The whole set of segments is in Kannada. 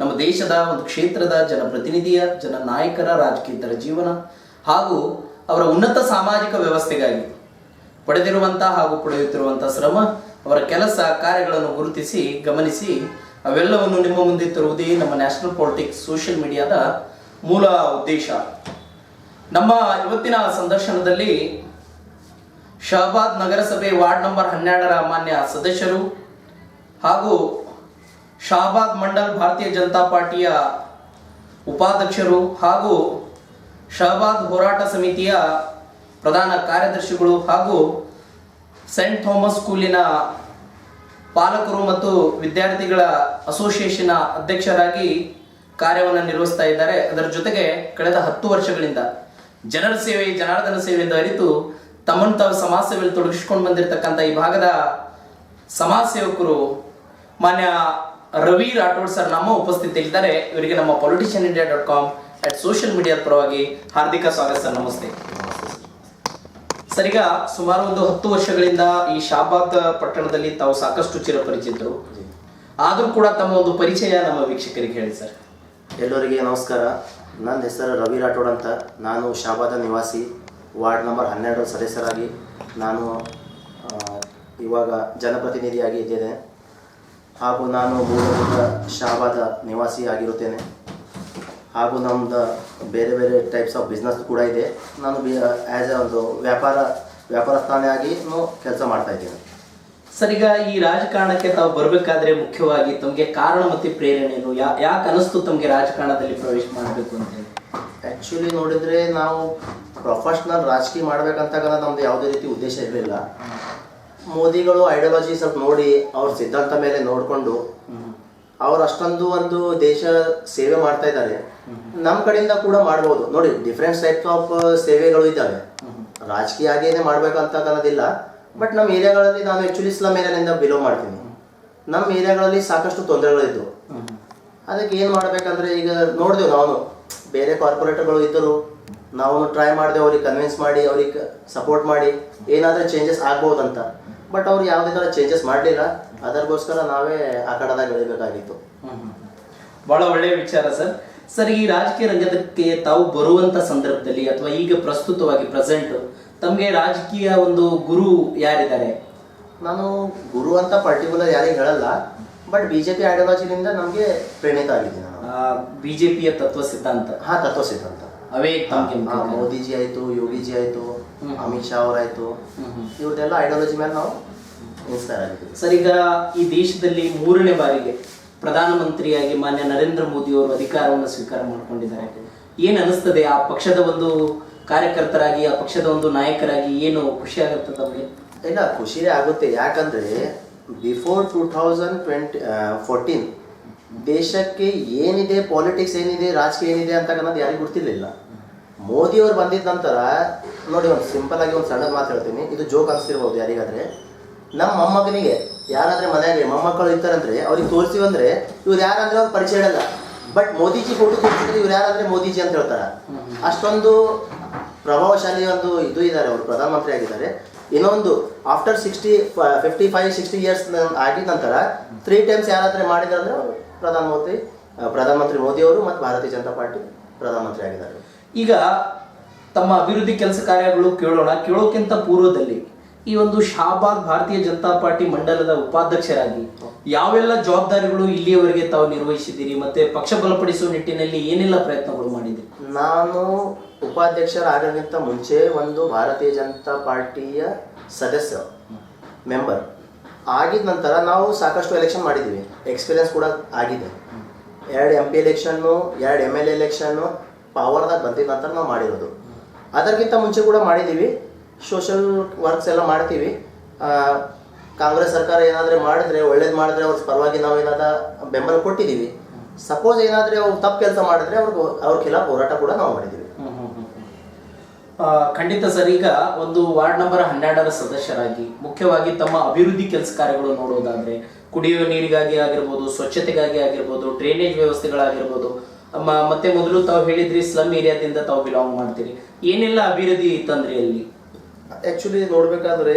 ನಮ್ಮ ದೇಶದ ಒಂದು ಕ್ಷೇತ್ರದ ಜನಪ್ರತಿನಿಧಿಯ ಜನ ನಾಯಕರ ರಾಜಕೀಯತರ ಜೀವನ ಹಾಗೂ ಅವರ ಉನ್ನತ ಸಾಮಾಜಿಕ ವ್ಯವಸ್ಥೆಗಾಗಿ ಪಡೆದಿರುವಂತಹ ಹಾಗೂ ಪಡೆಯುತ್ತಿರುವಂತಹ ಶ್ರಮ, ಅವರ ಕೆಲಸ ಕಾರ್ಯಗಳನ್ನು ಗುರುತಿಸಿ, ಗಮನಿಸಿ ಅವೆಲ್ಲವನ್ನು ನಿಮ್ಮ ಮುಂದೆ ತರುವುದೇ ನಮ್ಮ ನ್ಯಾಷನಲ್ ಪಾಲಿಟಿಕ್ಸ್ ಸೋಷಿಯಲ್ ಮೀಡಿಯಾದ ಮೂಲ ಉದ್ದೇಶ. ನಮ್ಮ ಇವತ್ತಿನ ಸಂದರ್ಶನದಲ್ಲಿ ಶಹಬಾದ್ ನಗರಸಭೆ ವಾರ್ಡ್ ನಂಬರ್ ಹನ್ನೆರಡರ ಮಾನ್ಯ ಸದಸ್ಯರು ಹಾಗೂ ಶಹಬಾದ್ ಮಂಡಲ್ ಭಾರತೀಯ ಜನತಾ ಪಾರ್ಟಿಯ ಉಪಾಧ್ಯಕ್ಷರು ಹಾಗೂ ಶಹಬಾದ್ ಹೋರಾಟ ಸಮಿತಿಯ ಪ್ರಧಾನ ಕಾರ್ಯದರ್ಶಿಗಳು ಹಾಗೂ ಸೆಂಟ್ ಥಾಮಸ್ ಸ್ಕೂಲಿನ ಪಾಲಕರು ಮತ್ತು ವಿದ್ಯಾರ್ಥಿಗಳ ಅಸೋಸಿಯೇಷನ್ ಅಧ್ಯಕ್ಷರಾಗಿ ಕಾರ್ಯವನ್ನು ನಿರ್ವಹಿಸ್ತಾ ಇದ್ದಾರೆ. ಅದರ ಜೊತೆಗೆ ಕಳೆದ ಹತ್ತು ವರ್ಷಗಳಿಂದ ಜನರ ಸೇವೆ, ಜನಾರ್ದನ ಸೇವೆಯಿಂದ ಅರಿತು ತಮ್ಮನ್ನು ತಾವು ಸಮಾಜ ಸೇವೆಯಲ್ಲಿ ತೊಡಗಿಸಿಕೊಂಡು ಬಂದಿರತಕ್ಕಂಥ ಈ ಭಾಗದ ಸಮಾಜ ಸೇವಕರು ಮಾನ್ಯ ರವಿ ರಾಠೋಡ್ ಸರ್ ನಮ್ಮ ಉಪಸ್ಥಿತಿಯಲ್ಲಿದ್ದಾರೆ. ಇವರಿಗೆ ನಮ್ಮ politician India dot com at social ಮೀಡಿಯಾದ ಪರವಾಗಿ ಹಾರ್ದಿಕ ಸ್ವಾಗತ ಸರ್. ನಮಸ್ತೆ. ಸರ್. ಈಗ ಸುಮಾರು ಒಂದು ಹತ್ತು ವರ್ಷಗಳಿಂದ ಈ ಶಾಬಾದ್ ಪಟ್ಟಣದಲ್ಲಿ ತಾವು ಸಾಕಷ್ಟು ಚಿರಪರಿಚಿತರು ಆದರೂ ಕೂಡ ತಮ್ಮ ಒಂದು ಪರಿಚಯ ನಮ್ಮ ವೀಕ್ಷಕರಿಗೆ ಹೇಳಿ ಸರ್. ಎಲ್ಲರಿಗೆ ನಮಸ್ಕಾರ. ನನ್ನ ಹೆಸರು ರವಿ ರಾಠೋಡ್ ಅಂತ. ನಾನು ಶಾಬಾದ ನಿವಾಸಿ ವಾರ್ಡ್ ನಂಬರ್ ಹನ್ನೆರಡು ಸದಸ್ಯರಾಗಿ ನಾನು ಇವಾಗ ಜನಪ್ರತಿನಿಧಿಯಾಗಿ ಇದ್ದೇನೆ. ಹಾಗೂ ನಾನು ಮೂಲಭೂತ ಶಾಬಾದ ನಿವಾಸಿ ಆಗಿರುತ್ತೇನೆ. ಹಾಗೂ ನಮ್ಮದು ಬೇರೆ ಬೇರೆ ಟೈಪ್ಸ್ ಆಫ್ ಬಿಸ್ನೆಸ್ ಕೂಡ ಇದೆ. ನಾನು ಆ್ಯಸ್ ಎ ಒಂದು ವ್ಯಾಪಾರ ವ್ಯಾಪಾರಸ್ಥಾನಿಯಾಗಿ ಕೆಲಸ ಮಾಡ್ತಾ ಇದ್ದೇನೆ. ಸರ್ ಈಗ ಈ ರಾಜಕಾರಣಕ್ಕೆ ತಾವು ಬರಬೇಕಾದ್ರೆ ಮುಖ್ಯವಾಗಿ ತಮಗೆ ಕಾರಣ ಮತ್ತು ಪ್ರೇರಣೆ ಏನು? ಯಾ ಯಾಕೆ ಅನಿಸ್ತು ತಮಗೆ ರಾಜಕಾರಣದಲ್ಲಿ ಪ್ರವೇಶ ಮಾಡಬೇಕು ಅಂತ ಹೇಳಿ? ಆ್ಯಕ್ಚುಲಿ ನೋಡಿದರೆ ನಾವು ಪ್ರೊಫೆಷ್ನಲ್ ರಾಜಕೀಯ ಮಾಡಬೇಕಂತಾಗ ನಮ್ದು ಯಾವುದೇ ರೀತಿ ಉದ್ದೇಶ ಇರಲಿಲ್ಲ. ಮೋದಿಗಳು ಐಡಿಯಾಲಜಿ ಸ್ವಲ್ಪ ನೋಡಿ ಅವ್ರ ಸಿದ್ಧಾಂತ ಮೇಲೆ ನೋಡಿಕೊಂಡು ಅವ್ರು ಅಷ್ಟೊಂದು ಒಂದು ದೇಶ ಸೇವೆ ಮಾಡ್ತಾ ಇದ್ದಾರೆ. ನಮ್ಮ ಕಡೆಯಿಂದ ಕೂಡ ಮಾಡ್ಬೋದು. ನೋಡಿ ಡಿಫ್ರೆಂಟ್ ಟೈಪ್ಸ್ ಆಫ್ ಸೇವೆಗಳು ಇದ್ದಾವೆ. ರಾಜಕೀಯ ಆಗೇನೆ ಅಂತ ಅನ್ನೋದಿಲ್ಲ. ಬಟ್ ನಮ್ಮ ಏರಿಯಾಗಳಲ್ಲಿ ನಾನು ಆ್ಯಕ್ಚುಲಿ ಸ್ಲಮ್ ಏರಿಯಾದಿಂದ ಬಿಲೋ ಮಾಡ್ತೀನಿ. ನಮ್ಮ ಏರಿಯಾಗಳಲ್ಲಿ ಸಾಕಷ್ಟು ತೊಂದರೆಗಳಿದ್ದವು ಅದಕ್ಕೆ ಏನು ಮಾಡ್ಬೇಕಂದ್ರೆ ಈಗ ನೋಡಿದೆವು ನಾನು. ಬೇರೆ ಕಾರ್ಪೊರೇಟರ್ಗಳು ಇದ್ದರು ನಾವು ಟ್ರೈ ಮಾಡಿದೆ ಅವ್ರಿಗೆ ಕನ್ವಿನ್ಸ್ ಮಾಡಿ ಅವ್ರಿಗೆ ಸಪೋರ್ಟ್ ಮಾಡಿ ಏನಾದರೂ ಚೇಂಜಸ್ ಆಗ್ಬೋದಂತ. ಬಟ್ ಅವ್ರು ಯಾವುದೇ ಥರ ಚೇಂಜಸ್ ಮಾಡಲಿಲ್ಲ. ಅದಕ್ಕೋಸ್ಕರ ನಾವೇ ಆ ಕಡೆದಾಗ ಬೆಳಿಬೇಕಾಗಿತ್ತು. ಬಹಳ ಒಳ್ಳೆಯ ವಿಚಾರ ಸರ್. ಸರ್ ಈ ರಾಜಕೀಯ ರಂಗದಕ್ಕೆ ತಾವು ಬರುವಂತ ಸಂದರ್ಭದಲ್ಲಿ ಅಥವಾ ಈಗ ಪ್ರಸ್ತುತವಾಗಿ ಪ್ರೆಸೆಂಟ್ ತಮಗೆ ರಾಜಕೀಯ ಒಂದು ಗುರು ಯಾರಿದ್ದಾರೆ? ನಾನು ಗುರು ಅಂತ ಪರ್ಟಿಕ್ಯುಲರ್ ಯಾರಿಗೆ ಹೇಳಲ್ಲ. ಬಟ್ ಬಿ ಜೆ ಪಿ ಐಡಿಯಾಲಜಿನಿಂದ ನಮಗೆ ಪ್ರೇರಿತ ಆಗಿದ್ದೀನಿ ನಾನು. ಪಿಯ ತತ್ವ ಸಿದ್ಧಾಂತ. ಹಾ ತತ್ವ ಸಿದ್ಧಾಂತ. ಅವೇ ಮೋದಿಜಿ ಆಯಿತು ಯೋಗಿಜಿ ಆಯಿತು. ಅಮಿತ್ ಶಾ ಅವರಾಯಿತು. ಇವ್ರದ್ದೆಲ್ಲ ಐಡಿಯಾಲಜಿ ಮೇಲೆ ನಾವು ಇನ್ಸ್ಪೈರ್ ಆಗಿದ್ದೀವಿ. ಸರ್ ಈಗ ಈ ದೇಶದಲ್ಲಿ ಮೂರನೇ ಬಾರಿಗೆ ಪ್ರಧಾನಮಂತ್ರಿಯಾಗಿ ಮಾನ್ಯ ನರೇಂದ್ರ ಮೋದಿ ಅವರು ಅಧಿಕಾರವನ್ನು ಸ್ವೀಕಾರ ಮಾಡಿಕೊಂಡಿದ್ದಾರೆ. ಏನ್ ಅನಿಸ್ತದೆ ಆ ಪಕ್ಷದ ಒಂದು ಕಾರ್ಯಕರ್ತರಾಗಿ ಆ ಪಕ್ಷದ ಒಂದು ನಾಯಕರಾಗಿ ಏನು ಖುಷಿ ಆಗುತ್ತೆ ತಮಗೆ? ಇಲ್ಲ ಖುಷಿನೇ ಆಗುತ್ತೆ. ಯಾಕಂದ್ರೆ before two thousand twenty fourteen ದೇಶಕ್ಕೆ ಏನಿದೆ ಪಾಲಿಟಿಕ್ಸ್ ಏನಿದೆ, ರಾಜಕೀಯ ಏನಿದೆ ಅಂತ ಅನ್ನೋದು ಯಾರಿಗೂ ಗೊತ್ತಿರಲಿಲ್ಲ. ಮೋದಿ ಅವರು ಬಂದಿದ್ದ ನಂತರ, ನೋಡಿ ಒಂದು ಸಿಂಪಲ್ ಆಗಿ ಒಂದು ಸಣ್ಣ ಮಾತು ಹೇಳ್ತೀನಿ. ಇದು ಜೋಕ್ ಅನಿಸ್ತಿರ್ಬೋದು ಯಾರಿಗಾದ್ರೆ. ನಮ್ಮ ಮೊಮ್ಮಗನಿಗೆ, ಯಾರಾದ್ರೆ ಮನೆಯಾಗೆ ಮೊಮ್ಮಕ್ಕಳು ಇರ್ತಾರಂದ್ರೆ ಅವ್ರಿಗೆ ತೋರಿಸಿವಂದ್ರೆ ಇವ್ರು ಯಾರಂದ್ರೆ ಅವ್ರು ಪರಿಚಯ ಇಡಲ್ಲ. ಬಟ್ ಮೋದಿಜಿ ಫೋಟೋ ತೋರಿಸಿದ್ರೆ ಇವ್ರು ಯಾರಾದ್ರೆ ಮೋದಿಜಿ ಅಂತ ಹೇಳ್ತಾರೆ. ಅಷ್ಟೊಂದು ಪ್ರಭಾವಶಾಲಿ ಒಂದು ಇದು ಇದ್ದಾರೆ ಅವರು, ಪ್ರಧಾನಮಂತ್ರಿ ಆಗಿದ್ದಾರೆ. ಇನ್ನೊಂದು after sixty fifty five sixty years ಆಗಿದ ನಂತರ ತ್ರೀ ಟೈಮ್ಸ್ ಯಾರಾದ್ರೆ ಮಾಡಿದ್ರೆ ಪ್ರಧಾನಮಂತ್ರಿ ಪ್ರಧಾನಮಂತ್ರಿ ಮೋದಿ ಅವರು ಮತ್ತು ಭಾರತೀಯ ಜನತಾ ಪಾರ್ಟಿ ಪ್ರಧಾನಮಂತ್ರಿ ಆಗಿದ್ದಾರೆ. ಈಗ ತಮ್ಮ ಅಭಿವೃದ್ಧಿ ಕೆಲಸ ಕಾರ್ಯಗಳು ಕೇಳೋಣ. ಕೇಳೋಕ್ಕಿಂತ ಪೂರ್ವದಲ್ಲಿ ಈ ಒಂದು ಶಾಬಾದ್ ಭಾರತೀಯ ಜನತಾ ಪಾರ್ಟಿ ಮಂಡಲದ ಉಪಾಧ್ಯಕ್ಷರಾಗಿ ಯಾವೆಲ್ಲ ಜವಾಬ್ದಾರಿಗಳು ಇಲ್ಲಿಯವರೆಗೆ ತಾವು ನಿರ್ವಹಿಸಿದ್ದೀರಿ ಮತ್ತೆ ಪಕ್ಷ ಬಲಪಡಿಸುವ ನಿಟ್ಟಿನಲ್ಲಿ ಏನೆಲ್ಲ ಪ್ರಯತ್ನಗಳು ಮಾಡಿದ್ದೀರಿ? ನಾನು ಉಪಾಧ್ಯಕ್ಷರಾಗೋಕ್ಕಿಂತ ಮುಂಚೆ ಒಂದು ಭಾರತೀಯ ಜನತಾ ಪಾರ್ಟಿಯ ಸದಸ್ಯ ಮೆಂಬರ್. ಆಗಿದ ನಂತರ ನಾವು ಸಾಕಷ್ಟು ಎಲೆಕ್ಷನ್ ಮಾಡಿದ್ದೀವಿ ಎಕ್ಸ್ಪೀರಿಯನ್ಸ್ ಕೂಡ ಆಗಿದೆ. ಎರಡು ಎಂ ಪಿ ಎಲೆಕ್ಷನ್ನು ಎರಡು ಎಂ ಎಲ್ ಎಲೆಕ್ಷನ್ನು ಪವರ್ದಾಗ ಬಂದಿದ್ದ ನಂತರ ನಾವು ಮಾಡಿರೋದು. ಅದಕ್ಕಿಂತ ಮುಂಚೆ ಕೂಡ ಮಾಡಿದ್ದೀವಿ ಸೋಷಲ್ ವರ್ಕ್ಸ್ ಎಲ್ಲ ಮಾಡ್ತೀವಿ. ಕಾಂಗ್ರೆಸ್ ಸರ್ಕಾರ ಏನಾದರೂ ಮಾಡಿದ್ರೆ, ಒಳ್ಳೇದು ಮಾಡಿದ್ರೆ ಅವ್ರ ಪರವಾಗಿ ನಾವು ಏನಾದ ಬೆಂಬಲ ಕೊಟ್ಟಿದ್ದೀವಿ ಸಪೋಸ್ ಏನಾದ್ರೆ ಅವ್ರು ತಪ್ಪು ಕೆಲಸ ಮಾಡಿದ್ರೆ ಅವ್ರಿಗೆ ಅವ್ರ ಖಿಲಾಫ್ ಹೋರಾಟ ಕೂಡ ನಾವು ಮಾಡಿದ್ದೀವಿ ಖಂಡಿತ ಸರ್, ಈಗ ಒಂದು ವಾರ್ಡ್ ನಂಬರ್ ಹನ್ನೆರಡರ ಸದಸ್ಯರಾಗಿ, ಮುಖ್ಯವಾಗಿ ತಮ್ಮ ಅಭಿವೃದ್ಧಿ ಕೆಲಸ ಕಾರ್ಯಗಳು ನೋಡೋದಾದ್ರೆ, ಕುಡಿಯುವ ನೀರಿಗಾಗಿ ಆಗಿರ್ಬೋದು, ಸ್ವಚ್ಛತೆಗಾಗಿ ಆಗಿರ್ಬೋದು, ಡ್ರೈನೇಜ್ ವ್ಯವಸ್ಥೆಗಳಾಗಿರ್ಬೋದು ಮತ್ತೆ ಮೊದಲು ತಾವು ಹೇಳಿದ್ರಿ ಸ್ಲಮ್ ಏರಿಯಾದಿಂದ ತಾವು ಬಿಲಾಂಗ್ ಮಾಡ್ತೀರಿ. ಏನೆಲ್ಲ ಅಭಿವೃದ್ಧಿ ತಂದ್ರಿ ಅಲ್ಲಿ? ಆ್ಯಕ್ಚುಲಿ ನೋಡಬೇಕಾದ್ರೆ,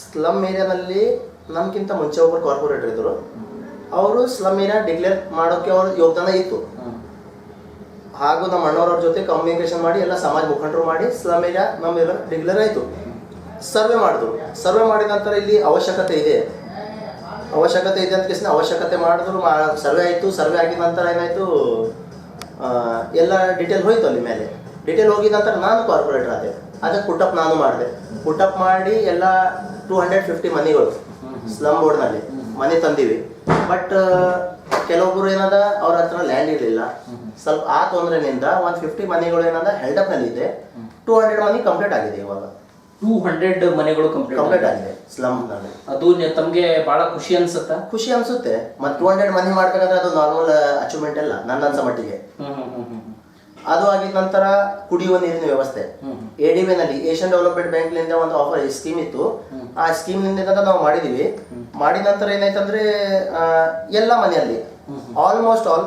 ಸ್ಲಮ್ ಏರಿಯಾದಲ್ಲಿ ನಮ್ಗಿಂತ ಮುಂಚೆ ಒಬ್ಬರು ಕಾರ್ಪೊರೇಟರ್ ಇದ್ದರು ಅವರು ಸ್ಲಮ್ ಏರಿಯಾ ಡಿಕ್ಲೇರ್ ಮಾಡೋಕ್ಕೆ ಅವ್ರ ಯೋಗದಾನ ಇತ್ತು. ಹಾಗೂ ನಮ್ಮ ಅಣ್ಣವ್ರ ಜೊತೆ ಕಮ್ಯುನಿಕೇಶನ್ ಮಾಡಿ ಎಲ್ಲ ಸಮಾಜ ಮುಖಂಡರು ಮಾಡಿ ಸ್ಲಮ್ ಏರಿಯಾ ನಮ್ಮ ಡಿಕ್ಲೇರ್ ಆಯಿತು. ಸರ್ವೆ ಮಾಡಿದ್ರು. ಸರ್ವೆ ಮಾಡಿದ ನಂತರ ಇಲ್ಲಿ ಅವಶ್ಯಕತೆ ಇದೆ. ಅವಶ್ಯಕತೆ ಇದೆ ಅಂತ ಕೇಸಿನ ಅವಶ್ಯಕತೆ ಮಾಡಿದ್ರು ಸರ್ವೆ ಆಯಿತು. ಸರ್ವೆ ಆಗಿದ ನಂತರ ಏನಾಯಿತು ಎಲ್ಲ ಡೀಟೇಲ್ ಹೋಯ್ತು ಅಲ್ಲಿ ಮೇಲೆ. ಡೀಟೇಲ್ ಹೋಗಿದ ನಂತರ ನಾನು ಕಾರ್ಪೊರೇಟರ್ ಆದೆ. ಅದಕ್ಕೆ ಪುಟಪ್ ನಾನು ಮಾಡಿದೆ. ಪುಟಪ್ ಮಾಡಿ ಎಲ್ಲ ಟೂ ಹಂಡ್ರೆಡ್ ಫಿಫ್ಟಿ ಮನಿಗಳು ಸ್ಲಮ್ ಬೋರ್ಡ್ನಲ್ಲಿ ಮನೆ ತಂದೀವಿ. ಬಟ್ ಕೆಲವೊಬ್ರು ಏನದ ಅವ್ರ ಹತ್ರ ಲ್ಯಾಂಡ್ ಇರಲಿಲ್ಲ. ಸ್ವಲ್ಪ ಆ ತೊಂದರೆನಿಂದ ಒಂದ್ ಫಿಫ್ಟಿ ಮನೆಗಳು ಏನದ ಹೆಲ್ಡಪ್ನಲ್ಲಿ ಇದೆ ಟೂ ಹಂಡ್ರೆಡ್ ಮನಿ ಕಂಪ್ಲೀಟ್ ಆಗಿದೆ ಇವಾಗ. ಟೂ ಹಂಡ್ರೆಡ್ ಮನೆಗಳು ಕಂಪ್ಲೀಟ್ ಆಗಿದೆ. ಸ್ಲಮ್ ಅದು ತಮ್ಗೆ ಬಹಳ ಖುಷಿ ಅನ್ಸುತ್ತಾ? ಖುಷಿ ಅನ್ಸುತ್ತೆ ಮತ್ತೆ ಟೂ ಹಂಡ್ರೆಡ್ ಮನಿ ಮಾಡ್ಬೇಕಂದ್ರೆ ಅದು ನಾರ್ಮಲ್ ಅಚೀವ್ಮೆಂಟ್ ಅಲ್ಲ ನನ್ನ ಅನ್ಸ ಮಟ್ಟಿಗೆ ಅದು ಆಗಿದ ನಂತರ ಕುಡಿಯುವ ನೀರಿನ ವ್ಯವಸ್ಥೆ. ಎ ಡಿ ನಲ್ಲಿ ಏಷ್ಯನ್ ಡೆವಲಪ್ಮೆಂಟ್ ಬ್ಯಾಂಕ್ನಿಂದ ಒಂದು ಆಫರ್ ಸ್ಕೀಮ್ ಇತ್ತು. ಆ ಸ್ಕೀಮ್ನಿಂದ ನಾವು ಮಾಡಿದೀವಿ. ಮಾಡಿದ ನಂತರ ಏನಾಯ್ತಂದ್ರೆ ಎಲ್ಲ ಮನೆಯಲ್ಲಿ almost all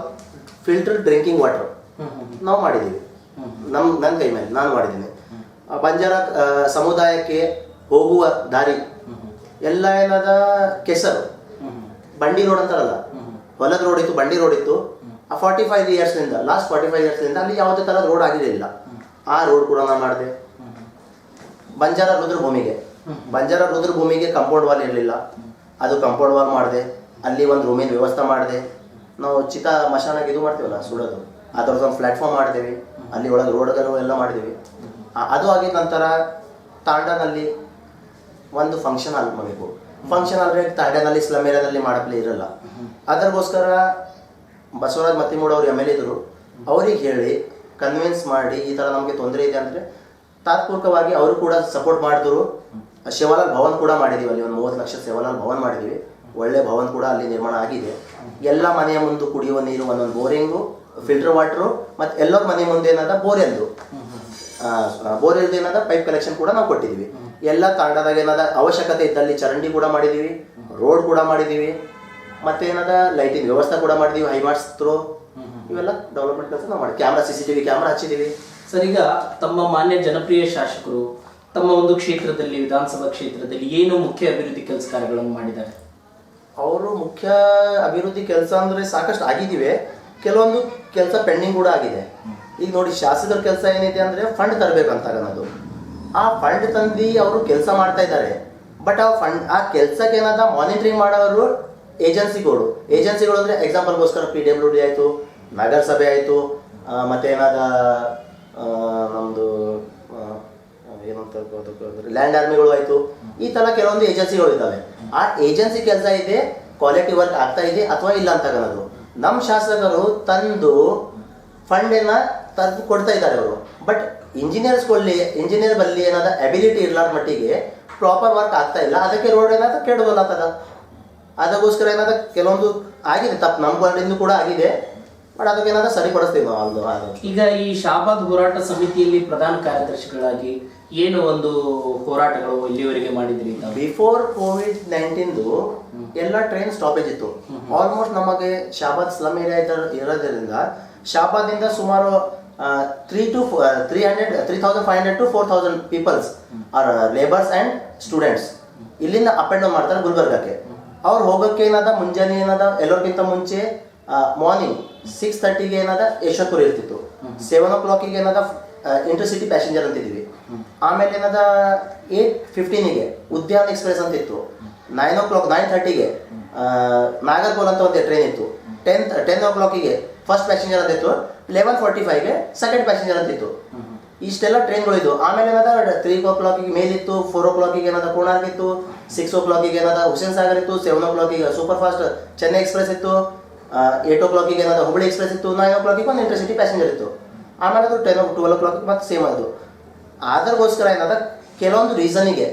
filter drinking water ನಾವು ಮಾಡಿದ್ದೀವಿ. ನಮ್ ನನ್ನ ಕೈ ಮೇಲೆ ನಾನು ಮಾಡಿದ್ದೀನಿ. ಬಂಜಾರ ಸಮುದಾಯಕ್ಕೆ ಹೋಗುವ ದಾರಿ. ಎಲ್ಲ ಏನದ? ಕೆಸರು. ಬಂಡಿ ರೋಡ್ ಅಂತಾರಲ್ಲ? ಹೊಲದ ರೋಡ್ ಇತ್ತು ಬಂಡಿ ರೋಡ್ ಇತ್ತು. ಆ ಫಾರ್ಟಿ ಫೈವ್ ಇಯರ್ಸ್ನಿಂದ ಲಾಸ್ಟ್ ಫಾರ್ಟಿ ಫೈವ್ ಇಯರ್ಸ್ನಿಂದ ಅಲ್ಲಿ ಯಾವುದೇ ತರ ರೋಡ್ ಆಗಿರಲಿಲ್ಲ ಆ ರೋಡ್ ಕೂಡ ನಾನು ಮಾಡಿದೆ. ಬಂಜಾರ ರುದ್ರ ಭೂಮಿಗೆ. ಬಂಜಾರ ರುದ್ರ ಭೂಮಿಗೆ ಕಂಪೌಂಡ್ ವಾಲ್ ಇರಲಿಲ್ಲ. ಅದು ಕಂಪೌಂಡ್ ವಾಲ್ ಮಾಡಿದೆ. ಅಲ್ಲಿ ಒಂದು ರೂಮಿನ ವ್ಯವಸ್ಥೆ ಮಾಡಿದೆ. ನಾವು ಚಿಕ್ಕ ಮಶಾನಾಗ ಇದು ಮಾಡ್ತೀವಲ್ಲ, ಸುಡೋದು. ಆ ಥರದ್ದು ಒಂದು ಪ್ಲಾಟ್ಫಾರ್ಮ್ ಮಾಡ್ತೀವಿ ಅಲ್ಲಿ ಒಳಗೆ ರೋಡ್ಗಳು ಎಲ್ಲ ಮಾಡಿದ್ದೀವಿ. ಅದು ಆಗಿದ ನಂತರ ತಾಂಡನಲ್ಲಿ ಒಂದು ಫಂಕ್ಷನ್ ಹಾಲ್ ಮಾಡಬೇಕು. ಫಂಕ್ಷನ್ ಆದರೆ ತಾಂಡನಲ್ಲಿ ಸ್ಲಮ್ ಏರಿಯಾದಲ್ಲಿ ಮಾಡಪ್ಲೆ ಇರಲ್ಲ. ಅದಕ್ಕೋಸ್ಕರ ಬಸವರಾಜ್ ಮತ್ತಿಮೂಡ್ ಅವ್ರು ಎಂ ಎಲ್ ಇದ್ರು. ಅವ್ರಿಗೆ ಹೇಳಿ ಕನ್ವಿನ್ಸ್ ಮಾಡಿ ಈ ಥರ ನಮಗೆ ತೊಂದರೆ ಇದೆ ಅಂದರೆ ತಾತ್ಪೂರ್ಕವಾಗಿ ಅವರು ಕೂಡ ಸಪೋರ್ಟ್ ಮಾಡಿದ್ರು. ಶಿವಲಾಲ್ ಭವನ್ ಕೂಡ ಮಾಡಿದ್ದೀವಿ ಅಲ್ಲಿ, ಒಂದು ಮೂವತ್ತು ಲಕ್ಷ ಶಿವಲಾಲ್ ಭವನ್ ಮಾಡಿದ್ದೀವಿ ಒಳ್ಳೆ ಭವನ ಕೂಡ ಅಲ್ಲಿ ನಿರ್ಮಾಣ ಆಗಿದೆ. ಎಲ್ಲ ಮನೆಯ ಮುಂದೆ ಕುಡಿಯುವ ನೀರು, ಒಂದೊಂದು ಬೋರಿಂಗು ಫಿಲ್ಟರ್ ವಾಟ್ರು ಮತ್ತು ಎಲ್ಲರ ಮನೆ ಮುಂದೆ ಏನದ ಬೋರೆಲ್ದು ಬೋರೆಲ್ದು ಏನದ ಪೈಪ್ ಕಲೆಕ್ಷನ್ ಕೂಡ ನಾವು ಕೊಟ್ಟಿದ್ದೀವಿ. ಎಲ್ಲ ತಾಂಡದಾಗ ಏನದ ಅವಶ್ಯಕತೆ ಇದ್ದಲ್ಲಿ ಚರಂಡಿ ಕೂಡ ಮಾಡಿದ್ದೀವಿ ರೋಡ್ ಕೂಡ ಮಾಡಿದ್ದೀವಿ, ಮತ್ತೆ ಏನದ ಲೈಟಿಂಗ್ ವ್ಯವಸ್ಥೆ ಕೂಡ ಮಾಡಿದ್ದೀವಿ ಹೈಮಾರ್ಟ್ಸ್ ಥ್ರೂ ಇವೆಲ್ಲ ಡೆವಲಪ್ಮೆಂಟ್ ಕೆಲಸ ನಾವು ಮಾಡಿ. Camera C C T V camera ಹಚ್ಚಿದ್ದೀವಿ. Sir, ಈಗ ತಮ್ಮ ಮಾನ್ಯ ಜನಪ್ರಿಯ ಶಾಸಕರು ತಮ್ಮ ಒಂದು ಕ್ಷೇತ್ರದಲ್ಲಿ, ವಿಧಾನಸಭಾ ಕ್ಷೇತ್ರದಲ್ಲಿ ಏನು ಮುಖ್ಯ ಅಭಿವೃದ್ಧಿ ಕೆಲಸ ಕಾರ್ಯಗಳನ್ನು ಮಾಡಿದ್ದಾರೆ? ಅವರು ಮುಖ್ಯ ಅಭಿವೃದ್ಧಿ ಕೆಲಸ ಅಂದರೆ ಸಾಕಷ್ಟು ಆಗಿದ್ದೀವಿ ಕೆಲವೊಂದು ಕೆಲಸ ಪೆಂಡಿಂಗ್ ಕೂಡ ಆಗಿದೆ. ಈಗ ನೋಡಿ ಶಾಸಕರ ಕೆಲಸ ಏನಿದೆ ಅಂದರೆ ಫಂಡ್ ತರಬೇಕಂತ ಅನ್ನೋದು. ಆ ಫಂಡ್ ತಂದು ಅವರು ಕೆಲಸ ಮಾಡ್ತಾ ಇದ್ದಾರೆ. ಬಟ್ ಆ ಫಂಡ್ ಆ ಕೆಲಸಕ್ಕೆ ಏನಾದ ಮಾನಿಟರಿಂಗ್ ಮಾಡೋರು ಏಜೆನ್ಸಿಗಳು ಏಜೆನ್ಸಿಗಳು ಅಂದರೆ ಎಕ್ಸಾಂಪಲ್ಗೋಸ್ಕರ ಪಿ ಡಬ್ಲ್ಯೂ ಡಿ ಆಯಿತು, ನಗರಸಭೆ ಆಯಿತು ಮತ್ತು ಏನಾದ ಲ್ಯಾಂಡ್ ಆರ್ಮಿಗಳು ಆಯಿತು. ಈ ಥರ ಕೆಲವೊಂದು ಏಜೆನ್ಸಿಗಳು ಇದ್ದಾವೆ. ಆ ಏಜೆನ್ಸಿ ಕೆಲಸ ಇದೆ ಕ್ವಾಲಿಟಿ ವರ್ಕ್ ಆಗ್ತಾ ಇದೆ ಅಥವಾ ಇಲ್ಲ ಅಂತ ಅನ್ನೋದು. ನಮ್ಮ ಶಾಸಕರು ತಂದು ಫಂಡನ್ನು ತಂದು ಕೊಡ್ತಾ ಇದ್ದಾರೆ ಅವರು. ಬಟ್ ಇಂಜಿನಿಯರ್ಸ್ ಇಂಜಿನಿಯರ್ಸ್ಗಳಲ್ಲಿ ಇಂಜಿನಿಯರ್ ಬಲ್ಲಿ ಏನಾದ ಅಬಿಲಿಟಿ ಇರಲಾರ ಮಟ್ಟಿಗೆ ಪ್ರಾಪರ್ ವರ್ಕ್ ಆಗ್ತಾ ಇಲ್ಲ. ಅದಕ್ಕೆ ರೋಡ್ ಏನಾದ ಕೆಡಬಲ್ಲ ಅದಕ್ಕೋಸ್ಕರ ಏನಾದ ಕೆಲವೊಂದು ಆಗಿದೆ. ತಪ್ಪು ನಮ್ಮ ಕೂಡ ಆಗಿದೆ. ಬಟ್ ಅದಕ್ಕೆ ಸರಿಪಡಿಸ್ತೀವಿ ನಾವು ಅದು ಈಗ ಈ ಶಾಬಾದ್ ಹೋರಾಟ ಸಮಿತಿಯಲ್ಲಿ ಪ್ರಧಾನ ಕಾರ್ಯದರ್ಶಿಗಳಾಗಿ ಏನು ಒಂದು ಹೋರಾಟಗಳು ಇಲ್ಲಿವರೆಗೆ ಮಾಡಿದ್ರಿ ತಾವು? ಬಿಫೋರ್ ಕೋವಿಡ್ ನೈನ್ಟೀನ್ದು ಎಲ್ಲ ಟ್ರೈನ್ ಸ್ಟಾಪೇಜ್ ಇತ್ತು. ಆಲ್ಮೋಸ್ಟ್ ನಮಗೆ ಶಾಬಾದ್ ಸ್ಲಮ್ ಏರಿಯಾ ಇರೋದ್ರಿಂದ ಶಾಬಾದಿಂದ ಸುಮಾರು three two three hundred three thousand five hundred two four thousand peoples or labours and students ಇಲ್ಲಿಂದ ಅಪ್ ಆ್ಯಂಡ್ ಡೌನ್ ಮಾಡ್ತಾರೆ ಗುಲ್ಬರ್ಗಕ್ಕೆ. ಅವ್ರು ಹೋಗೋಕ್ಕೆ ಏನಾದ ಮುಂಜಾನೆ ಏನದ ಎಲ್ಲರಿಗಿಂತ ಮುಂಚೆ ಮಾರ್ನಿಂಗ್ ಸಿಕ್ಸ್ ತರ್ಟಿಗೆ ಏನದ ಯಶವಂತಪುರ ಇರ್ತಿತ್ತು. ಸೆವೆನ್ ಓ ಕ್ಲಾಕಿಗೆ ಏನದ ಇಂಟರ್ಸಿಟಿ ಪ್ಯಾಸೆಂಜರ್ ಅಂತಿದ್ವಿ ಆಮೇಲೆ ಏನದ ಏಟ್ ಫಿಫ್ಟೀನಿಗೆ ಉದ್ಯಾನ ಎಕ್ಸ್ಪ್ರೆಸ್ ಅಂತ ಇತ್ತು. ನೈನ್ ಓ ಕ್ಲಾಕ್ ನೈನ್ ಥರ್ಟಿಗೆ ನಾಗರ್ಕೋಲ್ ಅಂತ ಒಂದು ಟ್ರೈನ್ ಇತ್ತು. ಟೆನ್ ಟೆನ್ ಓ ಕ್ಲಾಕಿಗೆ ಫಸ್ಟ್ ಪ್ಯಾಸೆಂಜರ್ ಅಂತ ಇತ್ತು. ಲೆವೆನ್ ಫಾರ್ಟಿ ಫೈವ್ಗೆ ಸೆಕೆಂಡ್ ಪ್ಯಾಸೆಂಜರ್ ಅಂತ ಇತ್ತು. ಇಷ್ಟೆಲ್ಲ ಟ್ರೈನ್ಗಳು ಇದ್ದು ಆಮೇಲೆ ಏನಾದ ತ್ರೀ ಓ ಕ್ಲಾಕಿಗೆ ಮೇಲಿತ್ತು ಫೋರ್ ಓ ಕ್ಲಾಕಿಗೆ ಏನಾದ ಕೋಣಾರ್ಕ್ ಇತ್ತು. ಸಿಕ್ಸ್ ಓ ಕ್ಲಾಕಿಗೆ ಏನಾದ ಹುಸೇನ್ ಸಾಗರ್ ಇತ್ತು. ಸೆವೆನ್ ಓ ಕ್ಲಾಕಿಗೆ ಸೂಪರ್ ಫಾಸ್ಟ್ ಚೆನ್ನೈ ಎಕ್ಸ್ಪ್ರೆಸ್ ಇತ್ತು. ಏಟ್ ಓ ಕ್ಲಾಕಿಗೆ ಏನದ ಹುಬ್ಬಳ್ಳಿ ಎಕ್ಸ್ಪ್ರೆಸ್ ಇತ್ತು ನೈನ್ ಓ ಕ್ಲಾಕಿಗೆ ಒಂದು ಇಂಟರ್ಸಿಟಿ ಪ್ಯಾಸೆಂಜರ್ ಇತ್ತು. ಆಮೇಲೆ ಅದು ten o twelve o'clock ಮತ್ತೆ ಸೇಮ್ ಅದು. ಅದಕ್ಕೋಸ್ಕರ ಏನದ ಕೆಲವೊಂದು ರೀಸನಿಗೆ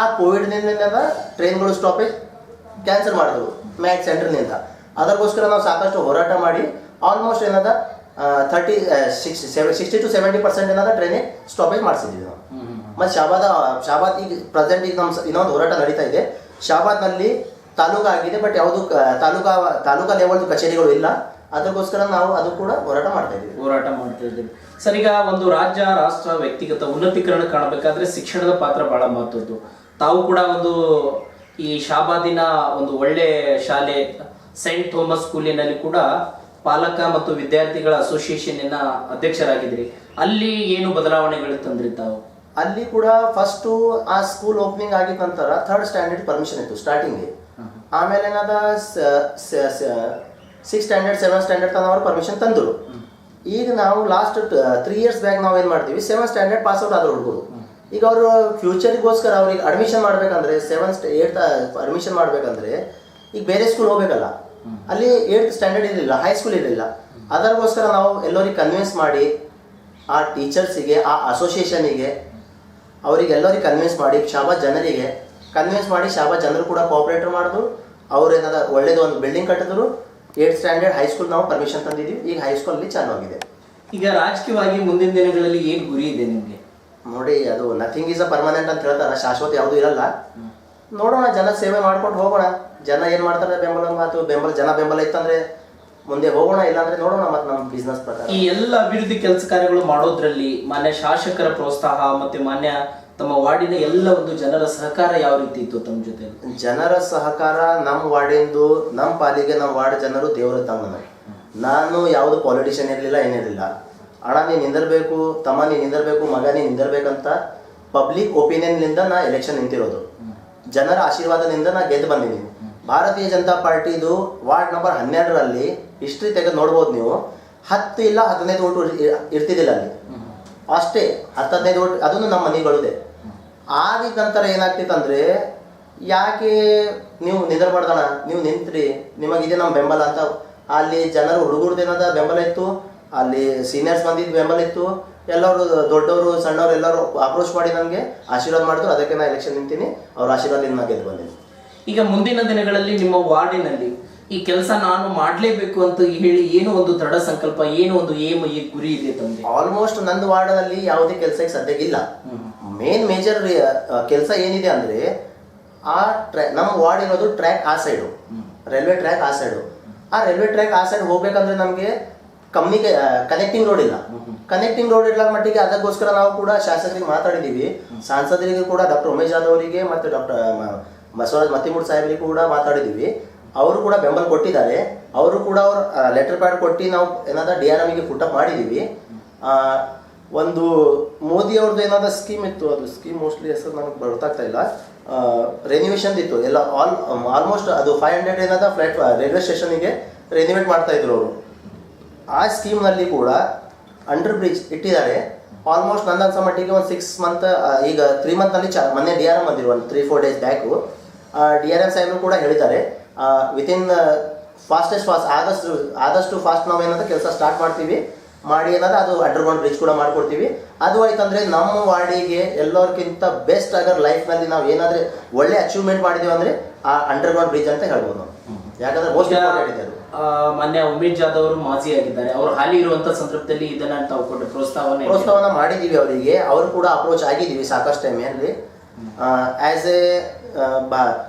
ಆ ಕೋವಿಡ್ನಿಂದ ಟ್ರೈನ್ಗಳು ಸ್ಟಾಪೇಜ್ ಕ್ಯಾನ್ಸಲ್ ಮಾಡಿದ್ರು ಮ್ಯಾಚ್ ಸೆಂಟರ್ನಿಂದ ಅದಕ್ಕೋಸ್ಕರ ನಾವು ಸಾಕಷ್ಟು ಹೋರಾಟ ಮಾಡಿ ಆಲ್ಮೋಸ್ಟ್ ಏನದ thirty six sixty to seventy percent ಏನದ ಟ್ರೈನಿಂಗ್ ಸ್ಟಾಪೇಜ್ ಮಾಡಿಸಿದ್ವಿ ನಾವು. ಮತ್ತು ಶಾಬಾದ ಶಾಬಾದ್ ಈಗ ಪ್ರೆಸೆಂಟ್ ಈಗ ನಮ್ಮ ಇನ್ನೊಂದು ಹೋರಾಟ ನಡೀತಾ ಇದೆ. ಶಾಬಾದ್ನಲ್ಲಿ ತಾಲೂಕು ಆಗಿದೆ ಬಟ್ ಯಾವುದು ತಾಲೂಕಾ ತಾಲೂಕಾ ಲೆವೆಲ್ದು ಕಚೇರಿಗಳು ಇಲ್ಲ. ಅದಕ್ಕೋಸ್ಕರ ನಾವು ಅದು ಕೂಡ ಹೋರಾಟ ಮಾಡ್ತಾ ಇದ್ದೀವಿ. ಹೋರಾಟ ಮಾಡ್ತಾ ಇದ್ದೀವಿ. ಸರ್ ಈಗ ಒಂದು ರಾಜ್ಯ ರಾಷ್ಟ್ರ ವ್ಯಕ್ತಿಗತ ಉನ್ನತೀಕರಣ ಕಾಣಬೇಕಾದ್ರೆ ಶಿಕ್ಷಣದ ಪಾತ್ರ ಬಹಳ ಮಹತ್ವದ್ದು. ತಾವು ಕೂಡ ಒಂದು ಈ ಶಾಬಾದಿನ ಒಂದು ಒಳ್ಳೆ ಶಾಲೆ ಸೈಂಟ್ ಥೋಮಸ್ ಸ್ಕೂಲಿನಲ್ಲಿ ಕೂಡ ಪಾಲಕ ಮತ್ತು ವಿದ್ಯಾರ್ಥಿಗಳ ಅಸೋಸಿಯೇಷನ್ ಅಧ್ಯಕ್ಷರಾಗಿದ್ರಿ ಅಲ್ಲಿ ಏನು ಬದಲಾವಣೆಗಳು ತಂದ್ರಿ ತಾವು? ಅಲ್ಲಿ ಕೂಡ ಫಸ್ಟು ಆ ಸ್ಕೂಲ್ ಓಪನಿಂಗ್ ಆಗಿದ ನಂತರ ಥರ್ಡ್ ಸ್ಟ್ಯಾಂಡರ್ಡ್ ಪರ್ಮಿಷನ್ ಇತ್ತು ಸ್ಟಾರ್ಟಿಂಗ್ಗೆ ಆಮೇಲೆ ಏನದ ಸಿಕ್ಸ್ ಸ್ಟ್ಯಾಂಡರ್ಡ್ ಸೆವೆನ್ ಸ್ಟ್ಯಾಂಡರ್ಡ್ ತನ ಅವ್ರು ಪರ್ಮಿಷನ್ ತಂದರು. ಈಗ ನಾವು ಲಾಸ್ಟ್ ತ್ರೀ ಇಯರ್ಸ್ ಬ್ಯಾಕ್ ನಾವು ಏನು ಮಾಡ್ತೀವಿ ಸೆವೆನ್ ಸ್ಟ್ಯಾಂಡರ್ಡ್ ಪಾಸ್ ಔಟ್ ಆದ್ರು ಹುಡುಗರು ಈಗ ಅವರು ಫ್ಯೂಚರಿಗೋಸ್ಕರ ಅವ್ರಿಗೆ ಅಡ್ಮಿಷನ್ ಮಾಡಬೇಕಂದ್ರೆ ಸೆವೆನ್ ಏಟ್ ಅಡ್ಮಿಷನ್ ಮಾಡಬೇಕಂದ್ರೆ, ಈಗ ಬೇರೆ ಸ್ಕೂಲ್ ಹೋಗ್ಬೇಕಲ್ಲ, ಅಲ್ಲಿ ಏಟ್ ಸ್ಟ್ಯಾಂಡರ್ಡ್ ಇರಲಿಲ್ಲ ಹೈ ಸ್ಕೂಲ್ ಇರಲಿಲ್ಲ. ಅದಕ್ಕೋಸ್ಕರ ನಾವು ಎಲ್ಲರಿಗೆ ಕನ್ವಿನ್ಸ್ ಮಾಡಿ, ಆ ಟೀಚರ್ಸಿಗೆ ಆ ಅಸೋಸಿಯೇಷನಿಗೆ ಅವರಿಗೆಲ್ಲರಿಗೆ ಕನ್ವಿನ್ಸ್ ಮಾಡಿ ಶಾಬಾ ಜನರಿಗೆ ಕನ್ವಿನ್ಸ್ ಮಾಡಿ ಶಾಬಾ ಜನರು ಕೂಡ ಕೋಆಪರೇಟರ್ ಮಾಡಿದ್ರು. ಅವ್ರು ಏನದ ಒಳ್ಳೇದು ಒಂದು ಬಿಲ್ಡಿಂಗ್ ಕಟ್ಟಿದ್ರು. ಏಟ್ ಸ್ಟ್ಯಾಂಡರ್ಡ್ ಹೈಸ್ಕೂಲ್ ನಾವು ಪರ್ಮಿಷನ್ ತಂದಿದ್ದೀವಿ ಈಗ ಹೈಸ್ಕೂಲಲ್ಲಿ ಚಾಲೂ ಆಗಿದೆ. ಈಗ ರಾಜಕೀಯವಾಗಿ ಮುಂದಿನ ದಿನಗಳಲ್ಲಿ ಏನು ಗುರಿ ಇದೆ ನಿಮಗೆ? ನೋಡಿ ಅದು ನಥಿಂಗ್ ಈಸ್ ಅ ಪರ್ಮನೆಂಟ್ ಅಂತ ಹೇಳ್ತಾರೆ. ಶಾಶ್ವತ ಯಾವುದೂ ಇರಲ್ಲ. ನೋಡೋಣ ಜನ ಸೇವೆ ಮಾಡ್ಕೊಂಡು ಹೋಗೋಣ. ಜನ ಏನು ಮಾಡ್ತಾರೆ? ಬೆಂಬಲ ಮಾತು ಬೆಂಬಲ ಜನ ಬೆಂಬಲ ಇತ್ತಂದ್ರೆ ಮುಂದೆ ಹೋಗೋಣ ಇಲ್ಲಾಂದ್ರೆ ನೋಡೋಣ ಮತ್ತೆ ನಮ್ಮ ಬಿಸ್ನೆಸ್ ಪ್ರಕಾರ. ಈ ಎಲ್ಲ ಅಭಿವೃದ್ಧಿ ಕೆಲಸ ಕಾರ್ಯಗಳು ಮಾಡೋದ್ರಲ್ಲಿ ಮಾನ್ಯ ಶಾಸಕರ ಪ್ರೋತ್ಸಾಹ ಮತ್ತೆ ಮಾನ್ಯ ತಮ್ಮ ವಾರ್ಡಿನ ಎಲ್ಲ ಒಂದು ಜನರ ಸಹಕಾರ ಯಾವ ರೀತಿ ಇತ್ತು ತಮ್ಮ ಜೊತೆ ಜನರ ಸಹಕಾರ ನಮ್ಮ ವಾರ್ಡಿಂದು, ನಮ್ಮ ಪಾಲಿಗೆ ನಮ್ಮ ವಾರ್ಡ್ ಜನರು ದೇವರ ತಮ್ಮನ ನಾನು ಯಾವುದು ಪಾಲಿಟಿಷಿಯನ್ ಇರಲಿಲ್ಲ, ಏನಿರಲಿಲ್ಲ. ಹಣ ನೀನು ನಿಂದಿರಬೇಕು, ತಮ್ಮ ನೀನು ನಿಂದಿರಬೇಕು, ಮಗ ನೀನು ನಿಂದಿರಬೇಕಂತ ಪಬ್ಲಿಕ್ ಒಪಿನಿಯನ್ನಿಂದ ನಾ ಎಲೆಕ್ಷನ್ ನಿಂತಿರೋದು. ಜನರ ಆಶೀರ್ವಾದದಿಂದ ನಾ ಗೆದ್ದು ಬಂದಿದ್ದೀನಿ. ಭಾರತೀಯ ಜನತಾ ಪಾರ್ಟಿದು ವಾರ್ಡ್ ನಂಬರ್ ಹನ್ನೆರಡರಲ್ಲಿ ಹಿಸ್ಟ್ರಿ ತೆಗೆದು ನೋಡ್ಬೋದು ನೀವು. ಹತ್ತು ಇಲ್ಲ ಹದಿನೈದು ಓಟು ಇರ್- ಇರ್ತಿದ್ದಿಲ್ಲ ಅಲ್ಲಿ. ಅಷ್ಟೇ ಹತ್ತು ಹದಿನೈದು ಅದನ್ನು ನಮ್ಮ ಮನೆಗಳಿದೆ. ಆಗಿದ ನಂತರ ಏನಾಗ್ತಿತ್ತಂದ್ರೆ, ಯಾಕೆ ನೀವು ನಿಂದಿರಬಾರ್ದಣ ನೀವು ನಿಂತ್ರಿ, ನಿಮಗಿದೆ ನಮ್ಮ ಬೆಂಬಲ ಅಂತ. ಅಲ್ಲಿ ಜನರು ಹುಡುಗರದೇನದ ಬೆಂಬಲ ಇತ್ತು, ಅಲ್ಲಿ ಸೀನಿಯರ್ಸ್ ಬಂದಿದ್ದು ಬೆಂಬಲ ಇತ್ತು. ಎಲ್ಲರೂ ದೊಡ್ಡವರು, ಸಣ್ಣವರು ಎಲ್ಲರೂ ಅಪ್ರೋಚ್ ಮಾಡಿ ನನಗೆ ಆಶೀರ್ವಾದ ಮಾಡಿದ್ರು. ಅದಕ್ಕೆ ನಾನು ಎಲೆಕ್ಷನ್ ನಿಂತೀನಿ. ಅವ್ರ ಆಶೀರ್ವಾದದಿಂದ ನಾನು ಗೆದ್ದು ಈಗ ಮುಂದಿನ ದಿನಗಳಲ್ಲಿ ನಿಮ್ಮ ವಾರ್ಡಿನಲ್ಲಿ ಈ ಕೆಲಸ ನಾನು ಮಾಡಲೇಬೇಕು ಅಂತ ಹೇಳಿ ಏನು ಒಂದು ದೃಢ ಸಂಕಲ್ಪ ಏನು ಒಂದು ಏಮ್ ಈ ಗುರಿ ಇದೆ ತಂದೆ? ಆಲ್ಮೋಸ್ಟ್ ನಂದು ವಾರ್ಡಲ್ಲಿ ಯಾವುದೇ ಕೆಲಸಕ್ಕೆ ಸದ್ಯಕ್ಕಿಲ್ಲ ಮೇನ್ ಮೇಜರ್ ಕೆಲಸ ಏನಿದೆ ಅಂದ್ರೆ ಆ ಟ್ರ್ಯಾ ನಮ್ಮ ವಾರ್ಡ್ ಇರೋದು ಟ್ರ್ಯಾಕ್ ಆ ಸೈಡು ರೈಲ್ವೆ ಟ್ರ್ಯಾಕ್ ಆ ಸೈಡು ಆ ರೈಲ್ವೆ ಟ್ರ್ಯಾಕ್ ಆ ಸೈಡ್ ಹೋಗ್ಬೇಕಂದ್ರೆ ನಮಗೆ ಕಮ್ಮಿಗೆ ಕನೆಕ್ಟಿಂಗ್ ರೋಡ್ ಇಲ್ಲ. ಕನೆಕ್ಟಿಂಗ್ ರೋಡ್ ಇರ್ಲಾರ ಮಟ್ಟಿಗೆ ಅದಕ್ಕೋಸ್ಕರ ನಾವು ಕೂಡ ಶಾಸಕರಿಗೆ ಮಾತಾಡಿದ್ದೀವಿ ಸಾಂಸದರಿಗೆ ಕೂಡ ಡಾಕ್ಟರ್ ಉಮೇಶ್ ಜಾಧವ್ ಅವರಿಗೆ ಮತ್ತು ಡಾಕ್ಟರ್ ಬಸವರಾಜ್ ಮತ್ತಿಮೂಡ್ ಸಾಹೇಬರಿಗೆ ಕೂಡ ಮಾತಾಡಿದ್ದೀವಿ ಅವರು ಕೂಡ ಬೆಂಬಲ ಕೊಟ್ಟಿದ್ದಾರೆ. ಅವರು ಕೂಡ ಅವ್ರ ಲೆಟರ್ ಪ್ಯಾಡ್ ಕೊಟ್ಟು ನಾವು ಏನಾದ ಡಿ ಆರ್ ಎಮ್ಗೆ ಪುಟಪ್ ಮಾಡಿದ್ದೀವಿ ಒಂದು ಮೋದಿ ಅವ್ರದ್ದು ಏನಾದ ಸ್ಕೀಮ್ ಇತ್ತು, ಅದು ಸ್ಕೀಮ್ ಮೋಸ್ಟ್ಲಿ ಹೆಸರು ನನಗೆ ಗೊತ್ತಾಗ್ತಾ ಇಲ್ಲ. ರೆನ್ಯೂವೇಷನ್ ಇತ್ತು. ಎಲ್ಲ ಆಲ್ ಆಲ್ಮೋಸ್ಟ್ ಅದು ಫೈವ್ ಹಂಡ್ರೆಡ್ ಏನಾದ ಫ್ಲೈಟ್ ರೈಲ್ವೆ ಸ್ಟೇಷನಿಗೆ ರೆನ್ಯೂವೇಟ್ ಮಾಡ್ತಾ ಇದ್ರು ಅವರು. ಆ ಸ್ಕೀಮ್ನಲ್ಲಿ ಕೂಡ ಅಂಡರ್ ಬ್ರಿಡ್ಜ್ ಇಟ್ಟಿದ್ದಾರೆ. ಆಲ್ಮೋಸ್ಟ್ ನನ್ನ ಅನ್ಸ ಮಟ್ಟಿಗೆ ಒಂದು ಸಿಕ್ಸ್ ಮಂತ್ ಈಗ ತ್ರೀ ಮಂತ್ನಲ್ಲಿ ಚಾ, ಮೊನ್ನೆ ಡಿ ಆರ್ ಎಂ ಬಂದಿರು ಒಂದು three four days back D R M ಸಾಹೇಬರು ಕೂಡ ಹೇಳಿದ್ದಾರೆ. ವಿತಿನ್ ಫಾಸ್ಟೆಸ್ಟ್ ಫಾಸ್ಟ್ ಆದಷ್ಟು ಆದಷ್ಟು ಫಾಸ್ಟ್ ನಾವು ಏನಂದ್ರೆ ಕೆಲಸ ಸ್ಟಾರ್ಟ್ ಮಾಡ್ತೀವಿ. ಮಾಡಿ ಏನಾದ್ರೆ ಅದು ಅಂಡರ್ಗ್ರೌಂಡ್ ಬ್ರಿಡ್ಜ್ ಕೂಡ ಮಾಡ್ಕೊಡ್ತೀವಿ. ಅದು ಆಯ್ತಂದ್ರೆ ನಮ್ಮ ವಾರ್ಡಿಗೆ ಎಲ್ಲರಿಗಿಂತ ಬೆಸ್ಟ್ ಆಗರ್ ಲೈಫ್ನಲ್ಲಿ ನಾವು ಏನಾದ್ರೆ ಒಳ್ಳೆ ಅಚೀವ್ಮೆಂಟ್ ಮಾಡಿದೀವಿ ಅಂದ್ರೆ ಆ ಅಂಡರ್ಗ್ರೌಂಡ್ ಬ್ರಿಡ್ಜ್ ಅಂತ ಹೇಳ್ಬೋದು ನಾವು. ಯಾಕಂದ್ರೆ ಮೋಸ್ಟ್ ಇಂಪಾರ್ಟೆಂಟ್ ಅದು. ಮಾನ್ಯ ಉಮೇಶ್ ಜಾಧವ್ ಅವರು ಮಾಜಿ ಆಗಿದ್ದಾರೆ. ಅವರು ಹಾಲಿ ಇರುವಂತ ಸಂದರ್ಭದಲ್ಲಿ ಇದನ್ನ ತಾವು ಕೊಟ್ಟು ಪ್ರೋತ್ಸಾಹವನ್ನ ಪ್ರೋತ್ಸಾಹನ ಮಾಡಿದೀವಿ ಅವರಿಗೆ. ಅವರು ಕೂಡ ಅಪ್ರೋಚ್ ಆಗಿದ್ದೀವಿ ಸಾಕಷ್ಟು ಟೈಮ್ ಏನ್ರಿ ಆಸ್ ಎ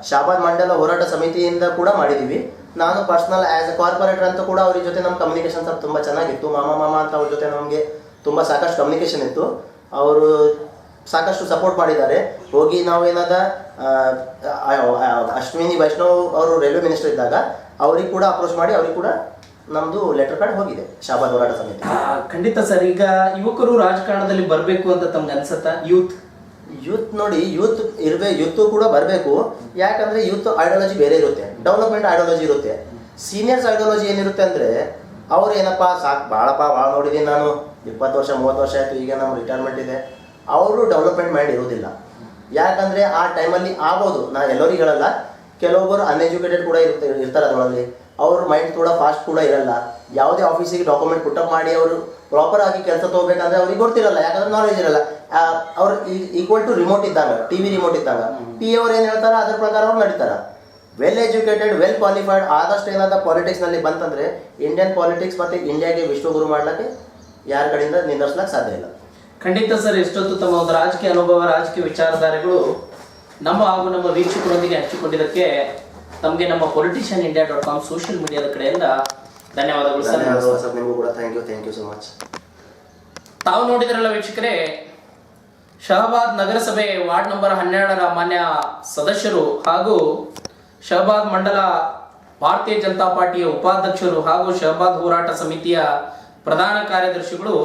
ಶಾಬಾದ್ ಮಂಡಲ ಹೋರಾಟ ಸಮಿತಿಯಿಂದ ಕೂಡ ಮಾಡಿದ್ದೀವಿ ನಾನು ಪರ್ಸನಲ್ ಆ್ಯಸ್ ಎ ಕಾರ್ಪೊರೇಟರ್ ಅಂತ ಕೂಡ ಅವ್ರ ಜೊತೆ ನಮ್ಮ ಕಮ್ಯುನಿಕೇಶನ್ ಸ್ವಲ್ಪ ತುಂಬ ಚೆನ್ನಾಗಿತ್ತು. ಮಾಮ ಮಾಮ ಅಂತ ಅವ್ರ ಜೊತೆ ನಮಗೆ ತುಂಬ ಸಾಕಷ್ಟು ಕಮ್ಯುನಿಕೇಶನ್ ಇತ್ತು. ಅವರು ಸಾಕಷ್ಟು ಸಪೋರ್ಟ್ ಮಾಡಿದ್ದಾರೆ. ಹೋಗಿ ನಾವು ಏನಾದ ಆ, ಆ, ಆ, ಅಶ್ವಿನಿ ವೈಷ್ಣವ್ ಅವರು ರೈಲ್ವೆ ಮಿನಿಸ್ಟರ್ ಇದ್ದಾಗ ಅವ್ರಿಗೆ ಕೂಡ ಅಪ್ರೋಚ್ ಮಾಡಿ ಅವ್ರಿಗೆ ಕೂಡ ನಮ್ದು ಲೆಟರ್ ಪ್ಯಾಡ್ ಹೋಗಿದೆ ಶಾಬಾದ್ ಹೋರಾಟ ಸಮಿತಿ. ಖಂಡಿತ ಸರ್. ಈಗ ಯುವಕರು ರಾಜಕಾರಣದಲ್ಲಿ ಬರಬೇಕು ಅಂತ ತಮ್ಗೆ ಅನ್ಸತ್ತಾ? ಯೂತ್ ಯೂತ್ ನೋಡಿ ಯೂತ್ ಇರ್ಬೇ ಯೂತ್ ಕೂಡ ಬರಬೇಕು. ಯಾಕಂದ್ರೆ ಯೂತ್ ಐಡಿಯಾಲಜಿ ಬೇರೆ ಇರುತ್ತೆ. ಡೆವಲಪ್ಮೆಂಟ್ ಐಡಿಯಾಲಜಿ ಇರುತ್ತೆ. ಸೀನಿಯರ್ಸ್ ಐಡಿಯಾಲಜಿ ಏನಿರುತ್ತೆ ಅಂದ್ರೆ, ಅವ್ರು ಏನಪ್ಪ, ಸಾಕು ಭಾಳಪ್ಪ ಭಾಳ ನೋಡಿದ್ದೀನಿ ನಾನು. ಇಪ್ಪತ್ತು ವರ್ಷ, ಮೂವತ್ತು ವರ್ಷ ಆಯಿತು, ಈಗ ನಮ್ಮ ರಿಟೈರ್ಮೆಂಟ್ ಇದೆ. ಅವರು ಡೆವಲಪ್ಮೆಂಟ್ ಮೈಂಡ್ ಇರೋದಿಲ್ಲ. ಯಾಕಂದ್ರೆ ಆ ಟೈಮಲ್ಲಿ ಆಗ್ಬೋದು. ನಾನು ಎಲ್ಲರಿಗೂ ಹೇಳಲ್ಲ. ಕೆಲವೊಬ್ಬರು ಅನ್ಎಜುಕೇಟೆಡ್ ಕೂಡ ಇರುತ್ತೆ ಇರ್ತಾರೆ ಅದರಲ್ಲಿ ಅವ್ರ ಮೈಂಡ್ ಕೂಡ ಫಾಸ್ಟ್ ಕೂಡ ಇರಲ್ಲ. ಯಾವುದೇ ಆಫೀಸಿಗೆ ಡಾಕ್ಯುಮೆಂಟ್ ಪುಟ್ಟಪ್ ಮಾಡಿ ಅವರು ಪ್ರಾಪರ್ ಆಗಿ ಕೆಲಸ ತಗೋಬೇಕಂದ್ರೆ ಅವ್ರಿಗೆ ಗೊತ್ತಿರಲ್ಲ ಯಾಕಂದ್ರೆ ನಾಲೆಜ್ ಇರಲ್ಲ. ಅವ್ರು ಈಕ್ವಲ್ ಟು ರಿಮೋಟ್ ಇದ್ದಾಗ ಟಿ ವಿ ರಿಮೋಟ್ ಇದ್ದಾಗ ಪಿ ಅವ್ರು ಏನು ಹೇಳ್ತಾರೆ ಅದ್ರ ಪ್ರಕಾರ ಅವ್ರು ನಡೀತಾರ. ವೆಲ್ ಎಜುಕೇಟೆಡ್ ವೆಲ್ ಕ್ವಾಲಿಫೈಡ್ ಆದಷ್ಟು ಏನಾದ ಪಾಲಿಟಿಕ್ಸ್ನಲ್ಲಿ ಬಂತಂದರೆ ಇಂಡಿಯನ್ ಪಾಲಿಟಿಕ್ಸ್ ಮತ್ತು ಇಂಡಿಯಾಗೆ ವಿಶ್ವಗುರು ಮಾಡ್ಲಿಕ್ಕೆ ಯಾರ ಕಡೆಯಿಂದ ನಿಂದರ್ಸ್ಲಕ್ಕೆ ಸಾಧ್ಯ ಇಲ್ಲ. ಖಂಡಿತ ಸರ್ ಎಷ್ಟೊತ್ತು ತಮ್ಮ ಒಂದು ರಾಜಕೀಯ ಅನುಭವ ರಾಜಕೀಯ ವಿಚಾರಧಾರೆಗಳು ನಮ್ಮ ಹಾಗೂ ನಮ್ಮ ವೀಕ್ಷಕರೊಂದಿಗೆ ಹಂಚಿಕೊಂಡಿದ್ದಕ್ಕೆ ತಮಗೆ ನಮ್ಮ politician India dot com social ಮೀಡಿಯಾದ ಕಡೆಯಿಂದ ಧನ್ಯವಾದಗಳು ಸರ್. ಧನ್ಯವಾದಗಳು ಸರ್ ನಿಮಗೂ ಕೂಡ thank you thank you so much ತಾವು ನೋಡಿದ್ರಲ್ಲ ವೀಕ್ಷಕರೇ ಶಹಬಾದ್ ನಗರಸಭೆ ವಾರ್ಡ್ ನಂಬರ್ ಹನ್ನೆರಡರ ಮಾನ್ಯ ಸದಸ್ಯರು ಹಾಗೂ ಶಹಬಾದ್ ಮಂಡಲ ಭಾರತೀಯ ಜನತಾ ಪಾರ್ಟಿಯ ಉಪಾಧ್ಯಕ್ಷರು ಹಾಗೂ ಶಹಬಾದ್ ಹೋರಾಟ ಸಮಿತಿಯ ಪ್ರಧಾನ ಕಾರ್ಯದರ್ಶಿಗಳು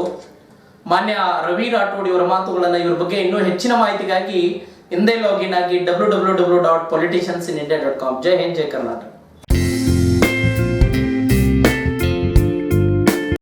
ಮಾನ್ಯ ರವಿ ರಾಠೋಡ್ ಇವರ ಮಾತುಗಳನ್ನು ಇವರ ಬಗ್ಗೆ ಇನ್ನೂ ಹೆಚ್ಚಿನ ಮಾಹಿತಿಗಾಗಿ ಹಿಂದೆ ಲಾಗಿನ್ ಆಗಿ W W W dot politicians in India dot com Jai Hind Jai Karnataka.